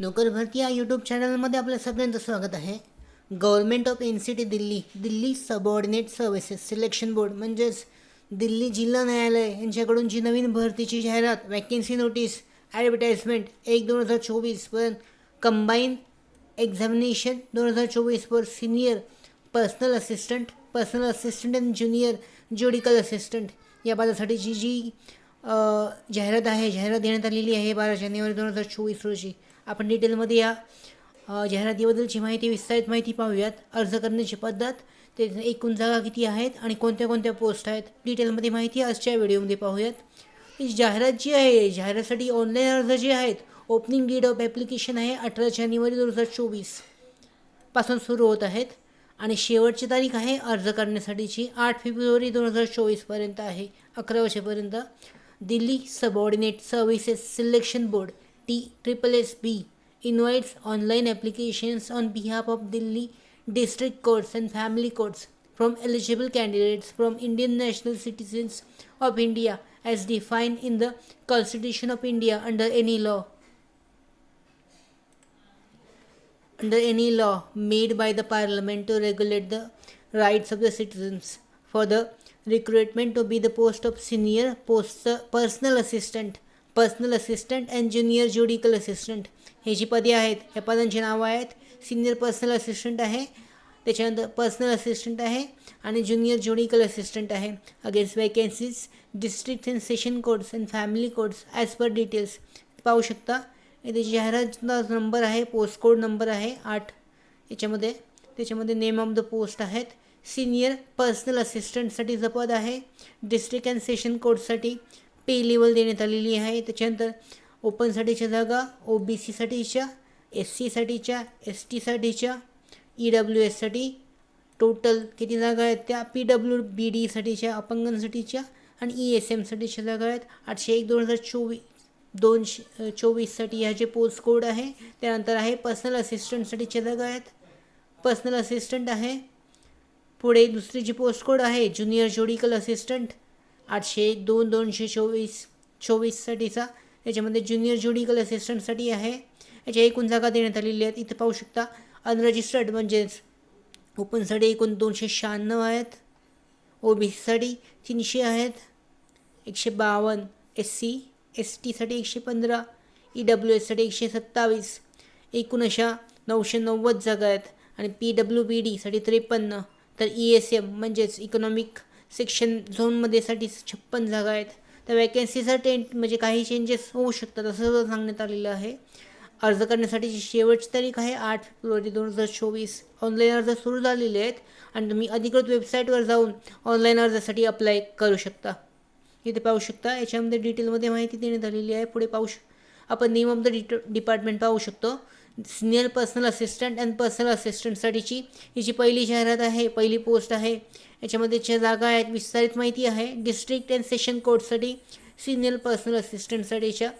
नोकर भरती या यूट्यूब चॅनलमध्ये आपलं सगळ्यांचं स्वागत आहे. Government of N C T Delhi Delhi subordinate services selection board म्हणजेच दिल्ली जिल्हा न्यायालय यांच्याकडून जी नवीन भरतीची जाहिरात वॅकेन्सी नोटीस ॲडव्हर्टाइजमेंट एक दोन हजार चोवीसवर कंबाईन एक्झामिनेशन दोन हजार चोवीसवर senior personal assistant personal assistant and junior judicial assistant या पदासाठीची जी जाहिरात आहे जाहिरात देण्यात आलेली आहे बारा जानेवारी दोन हजार चोवीस रोजी. आपण डिटेलमध्ये या जाहिरातीबद्दलची माहिती विस्तारित माहिती पाहूयात. अर्ज करण्याची पद्धत ते एकूण जागा किती आहेत आणि कोणत्या कोणत्या पोस्ट आहेत डिटेलमध्ये माहिती आजच्या व्हिडिओमध्ये पाहूयात. जाहिरात जी आहे जाहिरातीसाठी ऑनलाईन अर्ज जे आहेत ओपनिंग डेट ऑफ ॲप्लिकेशन आहे अठरा जानेवारी दोन हजार चोवीसपासून सुरू होत आहेत आणि शेवटची तारीख आहे अर्ज करण्यासाठीची आठ फेब्रुवारी दोन हजार चोवीसपर्यंत आहे अकरा वर्षापर्यंत. Delhi subordinate services selection board TSSSB invites online applications on behalf of Delhi district courts and family courts from eligible candidates from Indian national citizens of India as defined in the Constitution of India under any law. Under any law made by the Parliament to regulate the rights of the citizens for the recruitment to be the post of senior post, personal assistant personal assistant and junior judicial assistant हे जी पदे आहेत या पदांची नावं आहेत. Senior personal assistant आहे. त्याच्यानंतर पर्सनल असिस्टंट आहे आणि ज्युनियर ज्युडिकल असिस्टंट आहे. Against vacancies district and session courts and family courts as per details पाहू शकता. इथे जाहिरातचा नंबर आहे पोस्ट कोड नंबर आहे आठ. याच्यामध्ये त्याच्यामध्ये नेम ऑफ द पोस्ट आहेत. सिनियर पर्सनल असिस्टंटसाठीचं पद आहे डिस्ट्रिक्ट अँड सेशन कोडसाठी पे लेवल देण्यात आलेली आहे. त्याच्यानंतर ओपनसाठीच्या जागा ओ बी सीसाठीच्या एस सीसाठीच्या एस टीसाठीच्या ई डब्ल्यू एससाठी टोटल किती जागा आहेत त्या? पी डब्ल्यू बी डीसाठीच्या अपंगांसाठीच्या आणि ई एस एमसाठीच्या जागा आहेत. आठशे एक दोन हजार चोवीस दोनशे चोवीससाठी ह्या जे पोस्ट कोड आहे त्यानंतर आहे पर्सनल असिस्टंटसाठीच्या जागा आहेत. पर्सनल असिस्टंट आहे. पुढे दुसरी जी पोस्ट कोड आहे ज्युनियर ज्युडिकल असिस्टंट आठशे दोन दोनशे चोवीस चोवीससाठीचा. याच्यामध्ये ज्युनियर ज्युडिकल असिस्टंटसाठी आहे. याच्या एकूण जागा देण्यात आलेल्या आहेत. इथं पाहू शकता अनरजिस्टर्ड म्हणजेच ओपनसाठी एकूण दोनशे शहाण्णव आहेत. ओ बी सीसाठी तीनशे आहेत. एकशे बावन्न एस सी एस टीसाठी एकशे पंधरा ई डब्ल्यू एससाठी एकशे सत्तावीस. एकूण अशा नऊशे नव्वद जागा आहेत. आणि पी डब्ल्यू बी डीसाठी त्रेपन्न. तर ई एस एम म्हणजेच इकॉनॉमिक सेक्शन झोनमध्ये साठी छप्पन जागा आहेत. तर वॅकन्सीसाठी म्हणजे काही चेंजेस होऊ शकतात असं सांगण्यात आलेलं आहे. अर्ज करण्यासाठीची शेवटची तारीख आहे आठ फेब्रुवारी दोन हजार चोवीस. ऑनलाईन अर्ज सुरू झालेले आहेत आणि तुम्ही अधिकृत वेबसाईटवर जाऊन ऑनलाईन अर्जासाठी अप्लाय करू शकता. इथे पाहू शकता याच्यामध्ये डिटेलमध्ये माहिती देण्यात आलेली आहे. पुढे पाहू श आपण नेम ऑफ द डिट डिपार्टमेंट पाहू शकतो. Senior personal assistant and personal असिस्टंटसाठीची ही जी पहिली जाहिरात आहे पहिली पोस्ट आहे याच्यामध्ये ज्या जागा आहेत विस्तारित माहिती आहे. डिस्ट्रिक्ट अँड सेशन कोर्टसाठी सिनियर पर्सनल असिस्टंटसाठीच्या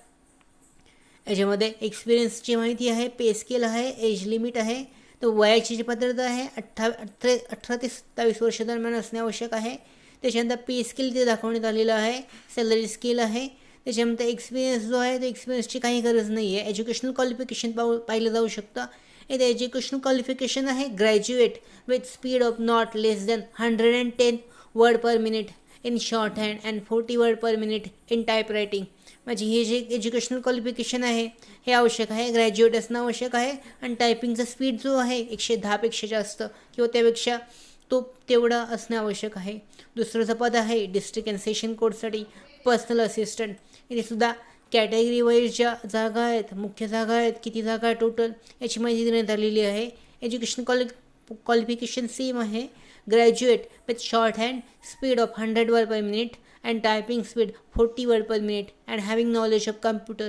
याच्यामध्ये एक्सपिरियन्सची माहिती आहे पे स्केल आहे एज लिमिट आहे तर वयाची जी पात्रता आहे अठ्ठा अठरा अठरा ते सत्तावीस वर्ष दरम्यान असणे आवश्यक आहे. त्याच्यानंतर पे स्केल ते दाखवण्यात आलेलं आहे सॅलरी स्केल आहे त्याच्यानंतर एक्सपिरियन्स जो आहे तो एक्सपिरियन्सची काही गरज नाही आहे एज्युकेशनल क्वालिफिकेशन पाहू पाहिलं जाऊ शकतं. इथे एज्युकेशनल क्वालिफिकेशन आहे graduate with speed of not less than hundred and ten word per minute in shorthand and forty word per minute in typewriting म्हणजे हे जे एज्युकेशनल क्वालिफिकेशन आहे हे आवश्यक आहे. ग्रॅज्युएट असणं आवश्यक आहे. आणि टायपिंगचा स्पीड जो आहे एकशे दहापेक्षा जास्त किंवा त्यापेक्षा तो तेवढा असणं आवश्यक आहे. दुसरंचं पद आहे डिस्ट्रिक्ट अँड सेशन कोर्टसाठी पर्सनल असिस्टंट इथे सुद्धा कॅटेगरी वाईज ज्या जागा आहेत मुख्य जागा आहेत किती जागा आहे टोटल याची माहिती देण्यात आलेली आहे. एज्युकेशन क्वालि क्वालिफिकेशन सेम आहे. Graduate with shorthand speed of hundred word per minute and typing speed forty word per minute and having knowledge of computer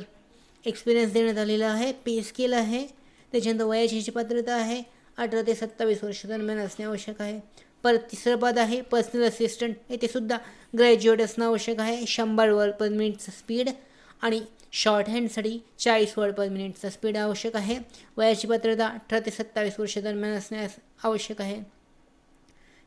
experience देण्यात आलेला आहे पे स्केल आहे. त्याच्यानंतर वयाची जी पात्रता आहे अठरा ते सत्तावीस वर्ष दरम्यान असणे आवश्यक आहे. परत तिसरं पद आहे पर्सनल असिस्टंट येथे सुद्धा ग्रॅज्युएट असणं आवश्यक आहे. शंभर वर्ड पर मिनिटचं स्पीड आणि शॉर्ट हँडसाठी चाळीस वर्ड पर मिनिटचा स्पीड आवश्यक आहे. वयाची पात्रता अठरा ते सत्तावीस वर्ष दरम्यान असण्यास आवश्यक आहे.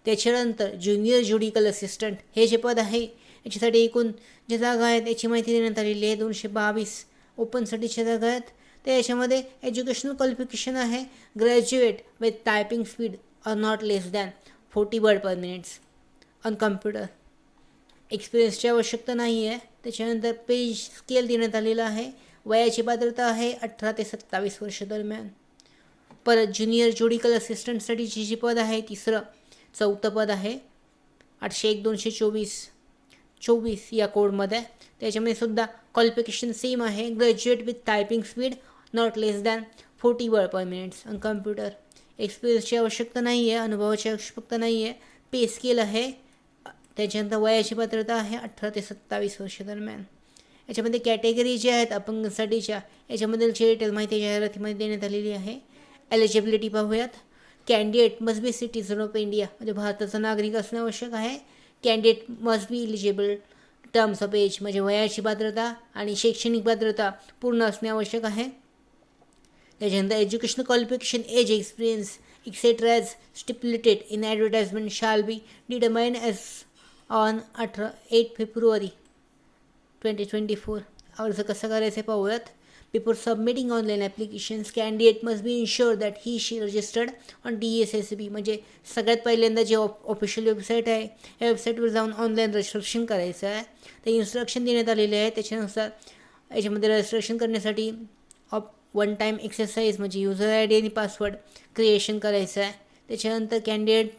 त्याच्यानंतर ज्युनियर ज्युडिकल असिस्टंट हे जे पद आहे याच्यासाठी एकूण ज्या जागा आहेत याची माहिती देण्यात आलेली आहे. दोनशे बावीस ओपनसाठीच्या जागा आहेत तर याच्यामध्ये एज्युकेशनल क्वालिफिकेशन आहे. Graduate with typing speed are not less than forty word per minutes on computer एक्सपिरियन्सची आवश्यकता नाही आहे त्याच्यानंतर पेज स्केल देण्यात आलेला आहे. वयाची पात्रता आहे अठरा ते सत्तावीस वर्ष दरम्यान. परत ज्युनियर ज्युडिकल असिस्टंटसाठीची जी पद आहे तिसरं चौथं पद आहे. आठशे एक दोनशे चोवीस. चोवीस या कोडमध्ये त्याच्यामध्ये सुद्धा क्वालिफिकेशन सेम आहे. Graduate with typing speed not less than forty word per minutes on computer एक्सपिरियन्सची आवश्यकता नाही आहे अनुभवाची आवश्यकता नाही आहे पे स्केल आहे. त्याच्यानंतर वयाची पात्रता आहे अठरा ते सत्तावीस वर्ष दरम्यान. याच्यामध्ये कॅटेगरी ज्या आहेत अपंगांसाठीच्या याच्यामधील डिटेल माहिती जाहिरातीमध्ये देण्यात आलेली आहे. एलिजिबिलिटी पाहूयात. Candidate must be citizen of India म्हणजे भारताचा नागरिक असणे आवश्यक आहे. Candidate must be eligible terms of age म्हणजे वयाची पात्रता आणि शैक्षणिक पात्रता पूर्ण असणे आवश्यक आहे. त्याच्यानंतर educational qualification age experience etcetera age as in advertisement advertisement, shall be determined on अठरा eight February twenty twenty four अर्ज कसं करायचं पाहूयात. Before submitting online applications candidate must be ensure that he she registered on D S S B म्हणजे सगळ्यात पहिल्यांदा जे of official website आहे या वेबसाईटवर जाऊन ऑनलाईन रजिस्ट्रेशन करायचं आहे. ते इन्स्ट्रक्शन देण्यात आलेले आहे. त्याच्यानुसार याच्यामध्ये रजिस्ट्रेशन करण्यासाठी वन टाईम एक्सरसाइज म्हणजे युजर आय डी आणि पासवर्ड क्रिएशन करायचं आहे. त्याच्यानंतर कॅन्डिडेट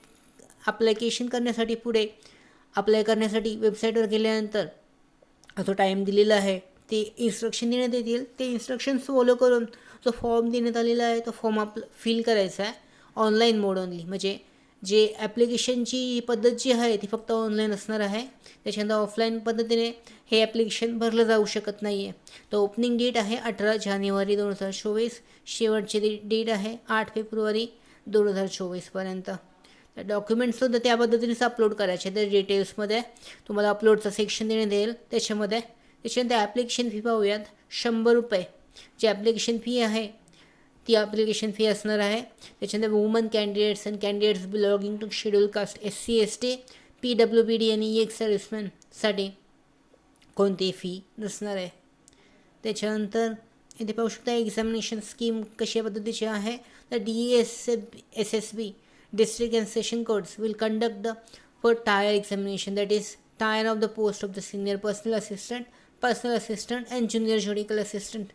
अप्लिकेशन करण्यासाठी पुढे अप्लाय करण्यासाठी वेबसाईटवर गेल्यानंतर जो टाईम दिलेला आहे ते इन्स्ट्रक्शन देण्यात येतील. ते इन्स्ट्रक्शन्स फॉलो करून जो फॉर्म देण्यात आलेला आहे तो फॉर्म आप फिल करायचा आहे ऑनलाईन मोड ओनली म्हणजे जे ॲप्लिकेशनची पद्धत जी आहे ती फक्त ऑनलाईन असणार आहे. त्याच्यानंतर ऑफलाईन पद्धतीने हे ॲप्लिकेशन भरलं जाऊ शकत नाही आहे तर ओपनिंग डेट आहे अठरा जानेवारी दोन हजार चोवीस. शेवटची डेट आहे आठ फेब्रुवारी दोन हजार चोवीसपर्यंत तर डॉक्युमेंट्ससुद्धा त्या पद्धतीनेच अपलोड करायचे तर डिटेल्समध्ये तुम्हाला अपलोडचं सेक्शन देण्यात येईल. त्याच्यामध्ये त्याच्यानंतर ॲप्लिकेशन फी पाहूयात. शंभर रुपये. जी ॲप्लिकेशन फी आहे ती ॲप्लिकेशन फी असणार आहे. त्याच्यानंतर woman candidates and candidates belonging to schedule caste S C S T P W B D आणि एक सर्व्हिसमॅनसाठी कोणती फी नसणार आहे. त्याच्यानंतर इथे पाहू शकता एक्झामिनेशन स्कीम कशा पद्धतीची आहे. तर D S S S B district and session courts will conduct the four tier examination that is tier of the post of the senior personal assistant personal assistant and junior judicial assistant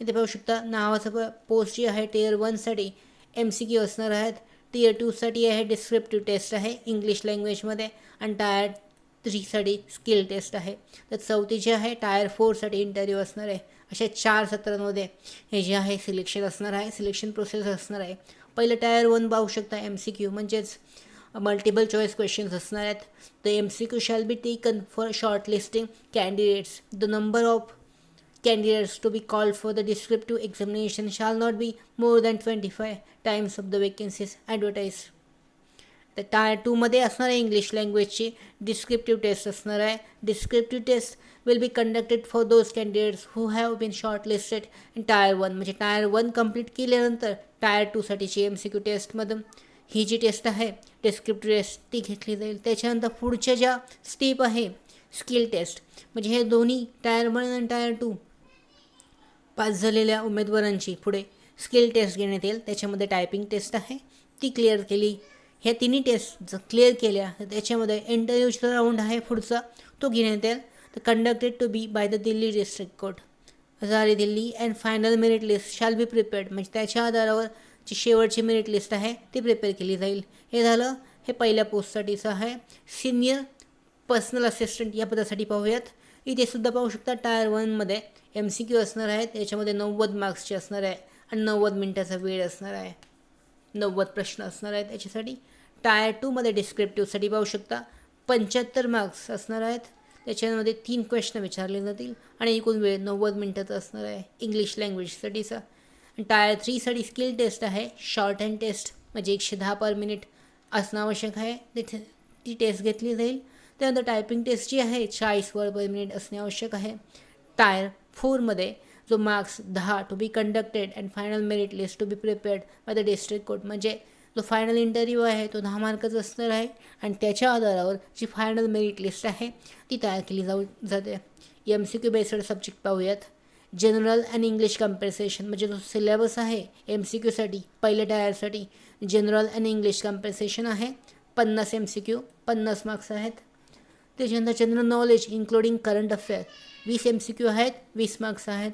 इथे पाहू शकता नावाचं post जी आहे tier वनसाठी M C Q असणार आहेत. Tier टूसाठी आहे डिस्क्रिप्टिव्ह टेस्ट आहे इंग्लिश लँग्वेजमध्ये आणि टायर थ्रीसाठी स्किल टेस्ट आहे. तर चौथी जी आहे टायर फोरसाठी इंटरव्ह्यू असणार आहे. अशा चार सत्रांमध्ये हे जे आहे सिलेक्शन असणार आहे. सिलेक्शन प्रोसेस असणार आहे. पहिलं टायर वन पाहू शकता एम सी क्यू म्हणजेच मल्टिपल चॉईस क्वेश्चन्स असणार आहेत. The M C Q shall be taken for shortlisting candidates the number of candidates to be called for the descriptive examination shall not be more than 25 times of the vacancies advertised. तर tier टूमध्ये असणार आहे English लँग्वेजची descriptive test असणार आहे. Descriptive test will be conducted for those candidates who have been shortlisted in tier one म्हणजे tier one complete केल्यानंतर tier टूसाठीची एम सी क्यू टेस्टमधून ही जी टेस्ट आहे डिस्क्रिप्टिव टेस्ट ती घेतली जाईल. त्याच्यानंतर पुढच्या ज्या स्टेप आहे स्किल टेस्ट म्हणजे हे दोन्ही टायर वन आणि टायर टू पास झालेल्या उमेदवारांची पुढे स्किल टेस्ट घेण्यात येईल. त्याच्यामध्ये टायपिंग टेस्ट आहे ती क्लिअर केली. ह्या तिन्ही टेस्ट जर क्लिअर केल्या तर त्याच्यामध्ये इंटरव्ह्यूचा राऊंड आहे पुढचा तो घेण्यात येईल. तर conducted to be by the Delhi district court Hazari Delhi. And final merit list shall be prepared म्हणजे त्याच्या आधारावर जी शेवटची मेरिट लिस्ट आहे ती प्रिपेअर केली जाईल. हे झालं. हे पहिल्या पोस्टसाठीचं आहे. सिनियर पर्सनल असिस्टंट या पदासाठी पाहूयात. इथे सुद्धा पाहू शकता टायर वनमध्ये एम सी क्यू असणार आहेत. याच्यामध्ये नव्वद मार्क्सचे असणार आहे. आणि नव्वद मिनटाचा वेळ असणार आहे. नव्वद प्रश्न असणार आहेत त्याच्यासाठी टायर टूमध्ये डिस्क्रिप्टिव्हसाठी पाहू शकता. पंच्याहत्तर मार्क्स असणार आहेत. त्याच्यामध्ये तीन क्वेश्चन विचारले जातील. आणि एकूण वेळ नव्वद मिनटाचा असणार आहे. इंग्लिश लँग्वेजसाठीचा सा। टायर थ्रीसाठी स्किल टेस्ट आहे शॉर्ट हँड टेस्ट म्हणजे एकशे दहा पर मिनिट असणं आवश्यक आहे तिथे ती टेस्ट घेतली जाईल त्यानंतर टायपिंग टेस्ट जी आहे चाळीस वर पर मिनिट असणे आवश्यक आहे. टायर फोरमध्ये जो मार्क्स दहा to be conducted and final merit list to be prepared by the district court म्हणजे जो फायनल इंटरव्ह्यू आहे तो दहा मार्काचा असणार आहे. आणि त्याच्या आधारावर जी फायनल मेरिट लिस्ट आहे ती तयार केली जाऊ जाते. M C Q based subject पाहूयात. जनरल अँड इंग्लिश कम्पेन्सेशन म्हणजे जो सिलेबस आहे एम सी क्यूसाठी पहिल्या टायरसाठी जनरल अँड इंग्लिश कम्पेन्सेशन आहे. पन्नास एम सी क्यू पन्नास मार्क्स आहेत. त्याच्यानंतर general knowledge including current affair वीस एम सी क्यू आहेत वीस मार्क्स आहेत.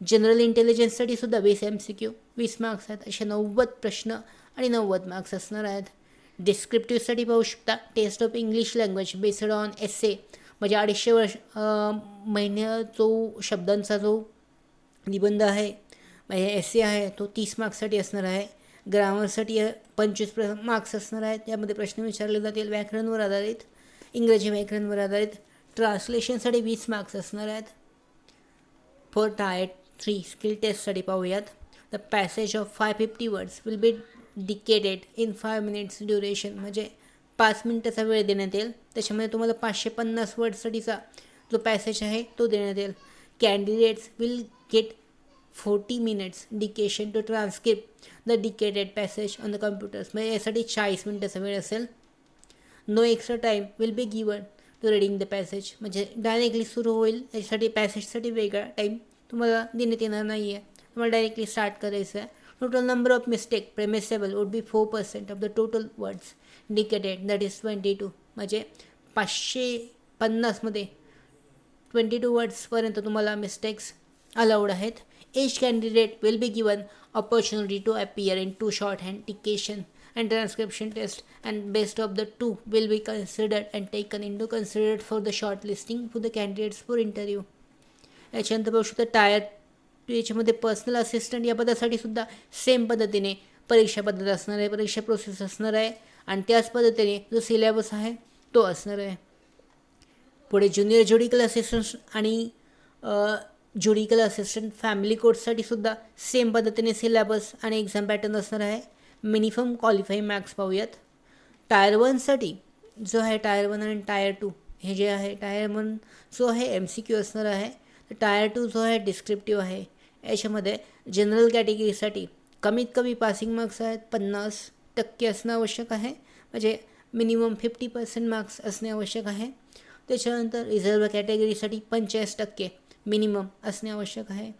जनरल इंटेलिजन्ससाठी सुद्धा वीस एम सी क्यू वीस मार्क्स आहेत. असे नव्वद प्रश्न आणि नव्वद मार्क्स असणार आहेत. डिस्क्रिप्टिव्हसाठी पाहू शकता test of English language based on S A म्हणजे अडीचशे वर्ष महिन्या जो शब्दांचा जो निबंध आहे. म्हणजे एस ए आहे तो तीस मार्क्ससाठी असणार आहे. ग्रामरसाठी पंचवीस प्र मार्क्स असणार आहेत. त्यामध्ये प्रश्न विचारले जातील व्याकरणवर आधारित इंग्रजी व्याकरणवर आधारित. ट्रान्सलेशनसाठी वीस मार्क्स असणार आहेत. फॉर टायट थ्री स्किल टेस्टसाठी पाहूयात. The passage of five fifty words will be dictated in five minutes duration म्हणजे पाच मिनिटाचा वेळ देण्यात येईल. त्याच्यामध्ये तुम्हाला पाचशे पन्नास वर्डसाठीचा जो पॅसेज आहे तो देण्यात येईल. Candidates will get forty minutes dictation to transcript the dictated passage on the computers म्हणजे यासाठी चाळीस मिनिटाचा वेळ असेल no extra time will be given to reading the passage म्हणजे डायरेक्टली सुरू होईल त्याच्यासाठी पॅसेजसाठी वेगळा टाईम तुम्हाला देण्यात येणार नाही आहे तुम्हाला डायरेक्टली स्टार्ट करायचं आहे total number of mistake permissible would be four percent of the total words dictated that is twenty two म्हणजे पाचशे पन्नासमध्ये ट्वेंटी टू वर्ड्सपर्यंत तुम्हाला मिस्टेक्स अलाउड आहेत. Each candidate will be given opportunity to appear in two shorthand dictation and transcription test and best of the two will be considered and taken into considered for the shortlisting for the candidates for interview याच्यानंतर बघू शकता tyre याच्यामध्ये personal assistant या पदासाठी सुद्धा same पद्धतीने परीक्षा पद्धत असणार आहे परीक्षा प्रोसेस असणार आहे. आणि त्याच पद्धतीने जो सिलेबस आहे तो असणार आहे. पुढे ज्युनियर ज्युडिकल असिस्टंट आणि ज्युडिकल असिस्टंट फॅमिली कोर्ससाठी सुद्धा सेम पद्धतीने सिलेबस आणि एक्झाम पॅटर्न असणार आहे. मिनिमम क्वालिफाई मॅक्स पाहूयात. टायर वनसाठी जो आहे टायर वन आणि टायर टू हे जे आहे टायर वन जो आहे एम सी क्यू असणार आहे. तर टायर टू जो आहे डिस्क्रिप्टिव्ह आहे. याच्यामध्ये जनरल कॅटेगरीसाठी कमीत कमी पासिंग मार्क्स आहेत पन्नास टक्के असणं आवश्यक आहे. म्हणजे मिनिमम फिफ्टी पर्सेंट मार्क्स असणे आवश्यक आहे. त्याच्यानंतर रिझर्व कॅटेगरीसाठी पंचेचाळीस टक्के मिनिमम असणे आवश्यक आहे.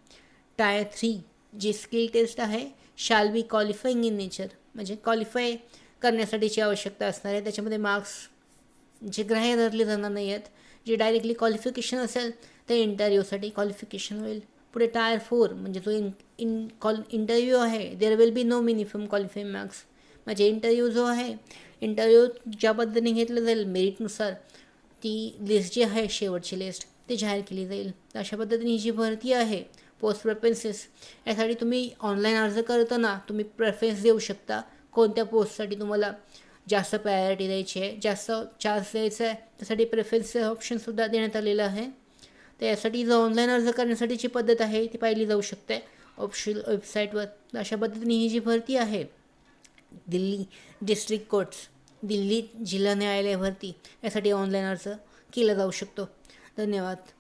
टायर थ्री जी स्किल टेस्ट आहे shall be qualifying in nature म्हणजे क्वालिफाय करण्यासाठीची आवश्यकता असणार आहे. त्याच्यामध्ये मार्क्स जे ग्राह्य धरले जाणार नाही आहेत. जे डायरेक्टली क्वालिफिकेशन असेल ते इंटरव्ह्यूसाठी क्वालिफिकेशन होईल. पुढे टायर फोर म्हणजे जो इन इन कॉल इंटरव्ह्यू आहे there will be no minimum qualifying marks म्हणजे इंटरव्ह्यू जो आहे इंटरव्ह्यू ज्या पद्धतीने घेतलं जाईल मेरिटनुसार ती लिस्ट जी आहे शेवटची लिस्ट ते जाहीर केली जाईल. तर अशा पद्धतीने ही जी भरती आहे पोस्ट प्रेफरन्सेस यासाठी तुम्ही ऑनलाईन अर्ज करताना तुम्ही प्रेफरन्स देऊ शकता. कोणत्या पोस्टसाठी तुम्हाला जास्त प्रायोरिटी द्यायची आहे जास्त चान्स द्यायचा आहे त्यासाठी प्रेफरन्स ऑप्शनसुद्धा देण्यात आलेलं आहे. तर यासाठी जो ऑनलाईन अर्ज करण्यासाठीची पद्धत आहे ती पाहिली जाऊ शकते ऑप्शन वेबसाईटवर तर अशा पद्धतीने ही जी भरती आहे दिल्ली डिस्ट्रिक्ट कोर्ट्स दिल्ली जिल्हा न्यायालय भरती यासाठी ऑनलाईन अर्ज केला जाऊ शकतो. धन्यवाद.